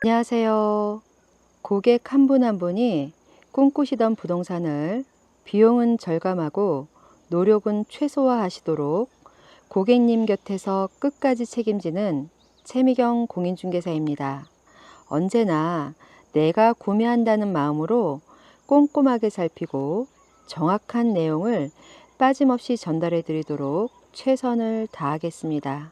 안녕하세요. 고객 한분한 분이 꿈꾸시던 부동산을 비용은 절감하고 노력은 최소화하시도록 고객님 곁에서 끝까지 책임지는 최미경 공인중개사입니다. 언제나 내가 구매한다는 마음으로 꼼꼼하게 살피고 정확한 내용을 빠짐없이 전달해 드리도록 최선을 다하겠습니다.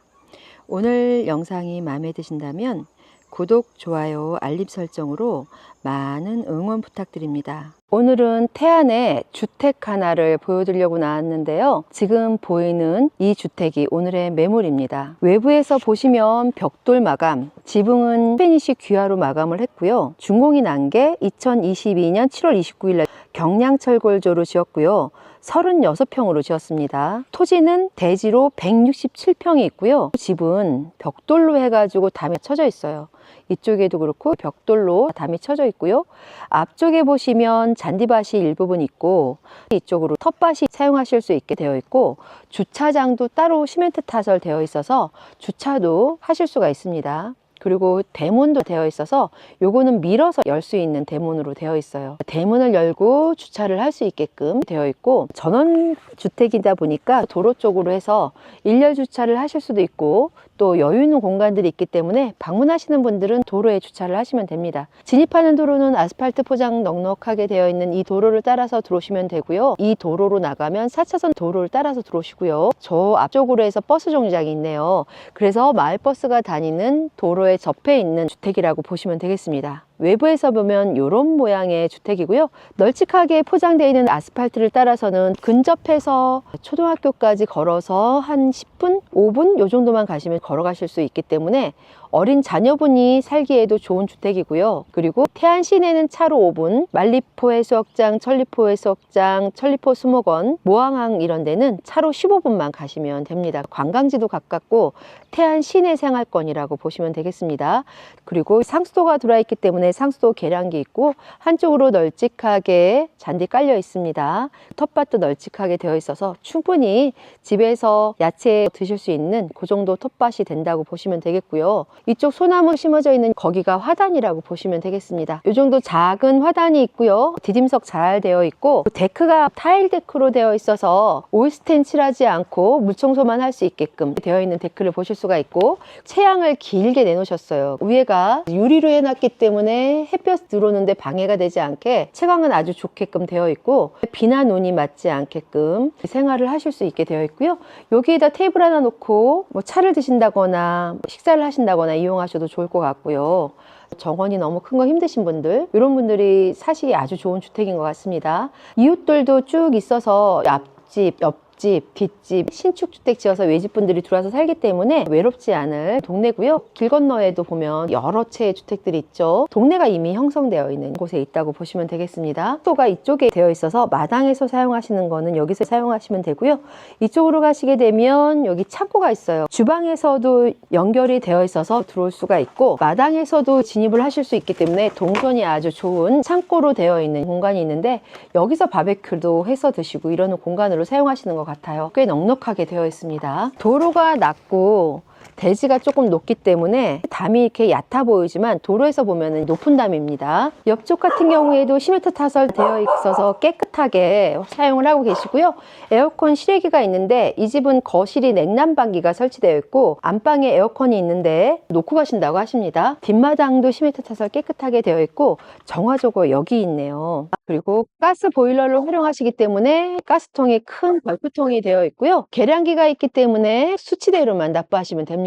오늘 영상이 마음에 드신다면 구독, 좋아요, 알림 설정으로 많은 응원 부탁드립니다. 오늘은 태안의 주택 하나를 보여드리려고 나왔는데요. 지금 보이는 이 주택이 오늘의 매물입니다. 외부에서 보시면 벽돌 마감, 지붕은 스페니시 귀화로 마감을 했고요. 준공이 난 게 2022년 7월 29일 날 경량철골조로 지었고요. 36평으로 지었습니다. 토지는 대지로 167평이 있고요. 집은 벽돌로 해가지고 담에 쳐져 있어요. 이쪽에도 그렇고 벽돌로 담이 쳐져 있고요. 앞쪽에 보시면 잔디밭이 일부분 있고 이쪽으로 텃밭이 사용하실 수 있게 되어 있고 주차장도 따로 시멘트 타설 되어 있어서 주차도 하실 수가 있습니다. 그리고 대문도 되어 있어서 요거는 밀어서 열 수 있는 대문으로 되어 있어요. 대문을 열고 주차를 할 수 있게끔 되어 있고 전원 주택이다 보니까 도로 쪽으로 해서 일렬 주차를 하실 수도 있고 또 여유 있는 공간들이 있기 때문에 방문하시는 분들은 도로에 주차를 하시면 됩니다. 진입하는 도로는 아스팔트 포장 넉넉하게 되어 있는 이 도로를 따라서 들어오시면 되고요. 이 도로로 나가면 4차선 도로를 따라서 들어오시고요. 저 앞쪽으로 해서 버스 정류장이 있네요. 그래서 마을버스가 다니는 도로에 접해 있는 주택이라고 보시면 되겠습니다. 외부에서 보면 이런 모양의 주택이고요. 널찍하게 포장되어 있는 아스팔트를 따라서는 근접해서 초등학교까지 걸어서 한 10분, 5분 요 정도만 가시면 걸어가실 수 있기 때문에 어린 자녀분이 살기에도 좋은 주택이고요. 그리고 태안 시내는 차로 5분, 말리포 해수욕장, 천리포 해수욕장, 천리포 수목원, 모항항 이런 데는 차로 15분만 가시면 됩니다. 관광지도 가깝고 태안 시내 생활권이라고 보시면 되겠습니다. 그리고 상수도가 들어와 있기 때문에 상수도 계량기 있고 한쪽으로 널찍하게 잔디 깔려 있습니다. 텃밭도 널찍하게 되어 있어서 충분히 집에서 야채 드실 수 있는 그 정도 텃밭이 된다고 보시면 되겠고요. 이쪽 소나무 심어져 있는 거기가 화단이라고 보시면 되겠습니다. 이 정도 작은 화단이 있고요. 디딤석 잘 되어 있고 데크가 타일 데크로 되어 있어서 오일스텐 칠하지 않고 물청소만 할 수 있게끔 되어 있는 데크를 보실 수가 있고 채양을 길게 내놓으셨어요. 위에가 유리로 해놨기 때문에 햇볕 들어오는데 방해가 되지 않게 채광은 아주 좋게끔 되어 있고 비나 눈이 맞지 않게끔 생활을 하실 수 있게 되어 있고요. 여기에다 테이블 하나 놓고 뭐 차를 드신다거나 뭐 식사를 하신다거나 이용하셔도 좋을 것 같고요. 정원이 너무 큰 거 힘드신 분들 이런 분들이 사시기 아주 좋은 주택인 것 같습니다. 이웃들도 쭉 있어서 앞집, 옆 집, 뒷집, 신축 주택 지어서 외집분들이 들어와서 살기 때문에 외롭지 않을 동네고요. 길 건너에도 보면 여러 채의 주택들이 있죠. 동네가 이미 형성되어 있는 곳에 있다고 보시면 되겠습니다. 또가 이쪽에 되어 있어서 마당에서 사용하시는 거는 여기서 사용하시면 되고요. 이쪽으로 가시게 되면 여기 창고가 있어요. 주방에서도 연결이 되어 있어서 들어올 수가 있고 마당에서도 진입을 하실 수 있기 때문에 동선이 아주 좋은 창고로 되어 있는 공간이 있는데 여기서 바베큐도 해서 드시고 이러는 공간으로 사용하시는 것 같아요. 꽤 넉넉하게 되어 있습니다. 도로가 낮고 대지가 조금 높기 때문에 담이 이렇게 얕아 보이지만 도로에서 보면 높은 담입니다. 옆쪽 같은 경우에도 시멘트 타설 되어 있어서 깨끗하게 사용을 하고 계시고요. 에어컨 실외기가 있는데 이 집은 거실이 냉난방기가 설치되어 있고 안방에 에어컨이 있는데 놓고 가신다고 하십니다. 뒷마당도 시멘트 타설 깨끗하게 되어 있고 정화조거 여기 있네요. 그리고 가스 보일러를 활용하시기 때문에 가스통이 큰 벌프통이 되어 있고요. 계량기가 있기 때문에 수치대로만 납부하시면 됩니다.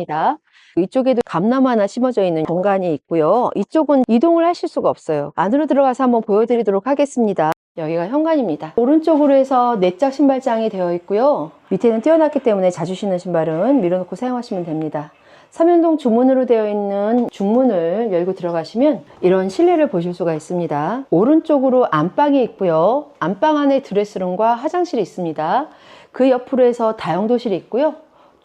이쪽에도 감나무 하나 심어져 있는 공간이 있고요. 이쪽은 이동을 하실 수가 없어요. 안으로 들어가서 한번 보여드리도록 하겠습니다. 여기가 현관입니다. 오른쪽으로 해서 내짝 신발장이 되어 있고요. 밑에는 띄어놨기 때문에 자주 신는 신발은 밀어놓고 사용하시면 됩니다. 삼연동 중문으로 되어 있는 중문을 열고 들어가시면 이런 실내를 보실 수가 있습니다. 오른쪽으로 안방이 있고요. 안방 안에 드레스룸과 화장실이 있습니다. 그 옆으로 해서 다용도실이 있고요.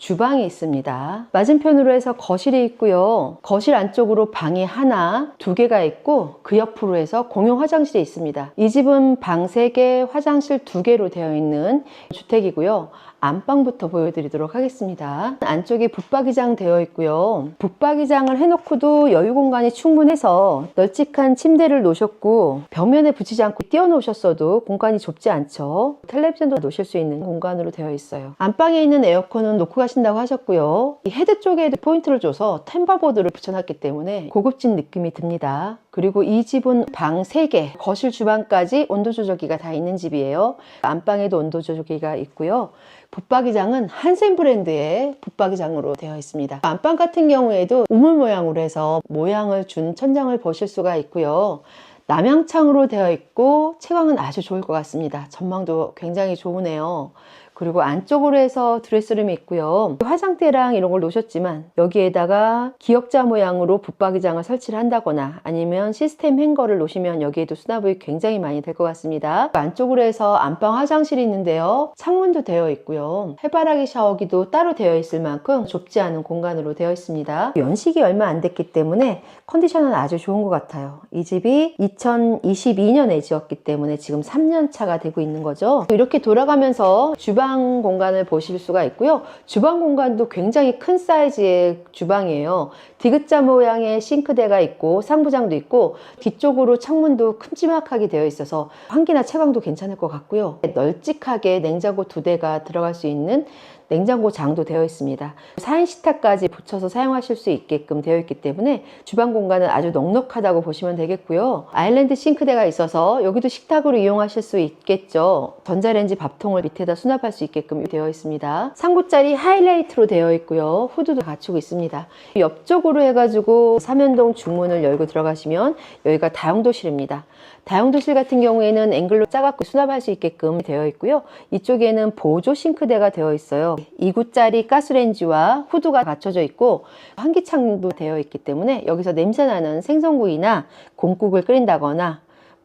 주방이 있습니다. 맞은편으로 해서 거실이 있고요. 거실 안쪽으로 방이 하나, 두 개가 있고 그 옆으로 해서 공용 화장실이 있습니다. 이 집은 방 3개, 화장실 2개로 되어 있는 주택이고요. 안방부터 보여드리도록 하겠습니다. 안쪽에 붙박이장 되어 있고요. 붙박이장을 해놓고도 여유 공간이 충분해서 널찍한 침대를 놓으셨고 벽면에 붙이지 않고 띄워놓으셨어도 공간이 좁지 않죠. 텔레비전도 놓으실 수 있는 공간으로 되어 있어요. 안방에 있는 에어컨은 놓고 가신다고 하셨고요. 이 헤드 쪽에도 포인트를 줘서 템바보드를 붙여놨기 때문에 고급진 느낌이 듭니다. 그리고 이 집은 방 3개, 거실 주방까지 온도 조절기가 다 있는 집이에요. 안방에도 온도 조절기가 있고요. 붙박이장은 한센 브랜드의 붙박이장으로 되어 있습니다. 안방 같은 경우에도 우물 모양으로 해서 모양을 준 천장을 보실 수가 있고요. 남향창으로 되어 있고 채광은 아주 좋을 것 같습니다. 전망도 굉장히 좋으네요. 그리고 안쪽으로 해서 드레스룸이 있고요. 화장대랑 이런 걸 놓으셨지만 여기에다가 기역자 모양으로 붙박이장을 설치를 한다거나 아니면 시스템 행거를 놓으시면 여기에도 수납이 굉장히 많이 될 것 같습니다. 안쪽으로 해서 안방 화장실이 있는데요. 창문도 되어 있고요. 해바라기 샤워기도 따로 되어 있을 만큼 좁지 않은 공간으로 되어 있습니다. 연식이 얼마 안 됐기 때문에 컨디션은 아주 좋은 것 같아요. 이 집이 2022년에 지었기 때문에 지금 3년 차가 되고 있는 거죠. 이렇게 돌아가면서 주방 공간을 보실 수가 있고요. 주방 공간도 굉장히 큰 사이즈의 주방이에요. 디귿자 모양의 싱크대가 있고 상부장도 있고 뒤쪽으로 창문도 큼지막하게 되어 있어서 환기나 채광도 괜찮을 것 같고요. 널찍하게 냉장고 두 대가 들어갈 수 있는 냉장고 장도 되어 있습니다. 4인 식탁까지 붙여서 사용하실 수 있게끔 되어 있기 때문에 주방 공간은 아주 넉넉하다고 보시면 되겠고요. 아일랜드 싱크대가 있어서 여기도 식탁으로 이용하실 수 있겠죠. 전자레인지 밥통을 밑에다 수납할 수 있게끔 되어 있습니다. 상부짜리 하이라이트로 되어 있고요. 후드도 갖추고 있습니다. 옆쪽으로 해가지고 삼연동 중문을 열고 들어가시면 여기가 다용도실입니다. 다용도실 같은 경우에는 앵글로 짜갖고 수납할 수 있게끔 되어 있고요. 이쪽에는 보조 싱크대가 되어 있어요. 2구짜리 가스레인지와 후드가 갖춰져 있고 환기창도 되어 있기 때문에 여기서 냄새나는 생선구이나 곰국을 끓인다거나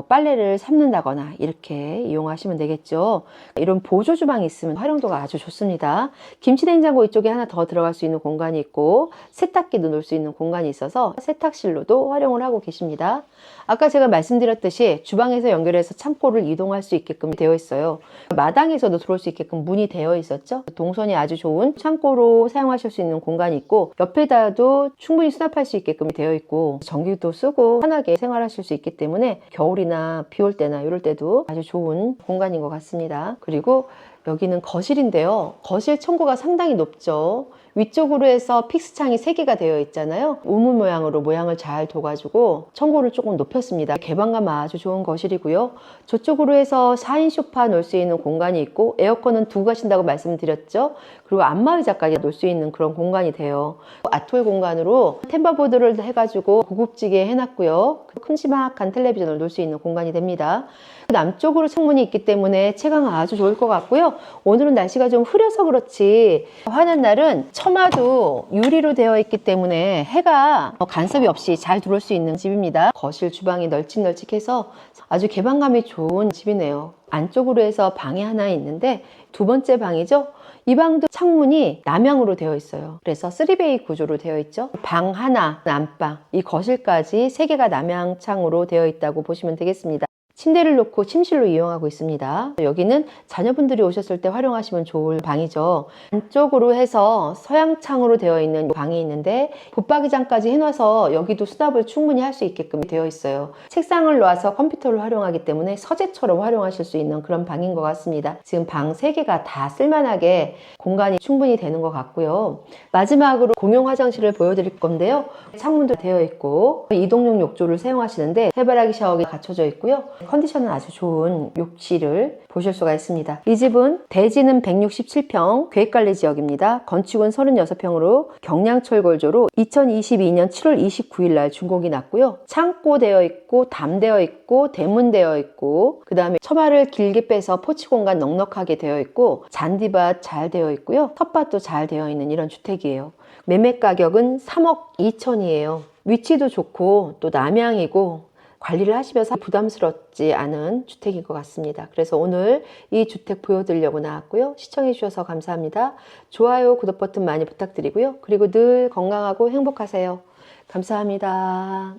빨래를 삶는다거나 이렇게 이용하시면 되겠죠. 이런 보조 주방이 있으면 활용도가 아주 좋습니다. 김치 냉장고 이쪽에 하나 더 들어갈 수 있는 공간이 있고 세탁기도 놓을 수 있는 공간이 있어서 세탁실로도 활용을 하고 계십니다. 아까 제가 말씀드렸듯이 주방에서 연결해서 창고를 이동할 수 있게끔 되어 있어요. 마당에서도 들어올 수 있게끔 문이 되어 있었죠. 동선이 아주 좋은 창고로 사용하실 수 있는 공간이 있고 옆에다도 충분히 수납할 수 있게끔 되어 있고 전기도 쓰고 편하게 생활하실 수 있기 때문에 겨울이나 비 올 때나 이럴 때도 아주 좋은 공간인 것 같습니다. 그리고 여기는 거실인데요. 거실 청구가 상당히 높죠. 위쪽으로 해서 픽스창이 3개가 되어 있잖아요. 우물 모양으로 모양을 잘 둬가지고 청고를 조금 높였습니다. 개방감 아주 좋은 거실이고요. 저쪽으로 해서 4인 소파 놓을 수 있는 공간이 있고 에어컨은 두고 가신다고 말씀드렸죠. 그리고 안마의자까지 놓을 수 있는 그런 공간이 돼요. 아톨 공간으로 템바보드를 해가지고 고급지게 해놨고요. 큼지막한 텔레비전을 놓을 수 있는 공간이 됩니다. 남쪽으로 창문이 있기 때문에 채광 아주 좋을 것 같고요. 오늘은 날씨가 좀 흐려서 그렇지 화난 날은 처마도 유리로 되어 있기 때문에 해가 간섭이 없이 잘 들어올 수 있는 집입니다. 거실 주방이 널찍널찍해서 아주 개방감이 좋은 집이네요. 안쪽으로 해서 방이 하나 있는데 두 번째 방이죠. 이 방도 창문이 남향으로 되어 있어요. 그래서 3베이 구조로 되어 있죠. 방 하나, 안방, 이 거실까지 세 개가 남향 창으로 되어 있다고 보시면 되겠습니다. 침대를 놓고 침실로 이용하고 있습니다. 여기는 자녀분들이 오셨을 때 활용하시면 좋을 방이죠. 안쪽으로 해서 서양창으로 되어 있는 방이 있는데 붙박이장까지 해놔서 여기도 수납을 충분히 할 수 있게끔 되어 있어요. 책상을 놔서 컴퓨터를 활용하기 때문에 서재처럼 활용하실 수 있는 그런 방인 것 같습니다. 지금 방 3개가 다 쓸만하게 공간이 충분히 되는 것 같고요. 마지막으로 공용 화장실을 보여드릴 건데요. 창문도 되어 있고 이동용 욕조를 사용하시는데 해바라기 샤워기가 갖춰져 있고요. 컨디션은 아주 좋은 욕실을 보실 수가 있습니다. 이 집은 대지는 167평 계획관리 지역입니다. 건축은 36평으로 경량철 골조로 2022년 7월 29일 날 준공이 났고요. 창고 되어 있고 담 되어 있고 대문 되어 있고 그 다음에 처마를 길게 빼서 포치 공간 넉넉하게 되어 있고 잔디밭 잘 되어 있고요. 텃밭도 잘 되어 있는 이런 주택이에요. 매매 가격은 3억 2천이에요. 위치도 좋고 또 남향이고 관리를 하시면서 부담스럽지 않은 주택인 것 같습니다. 그래서 오늘 이 주택 보여드리려고 나왔고요. 시청해 주셔서 감사합니다. 좋아요, 구독 버튼 많이 부탁드리고요. 그리고 늘 건강하고 행복하세요. 감사합니다.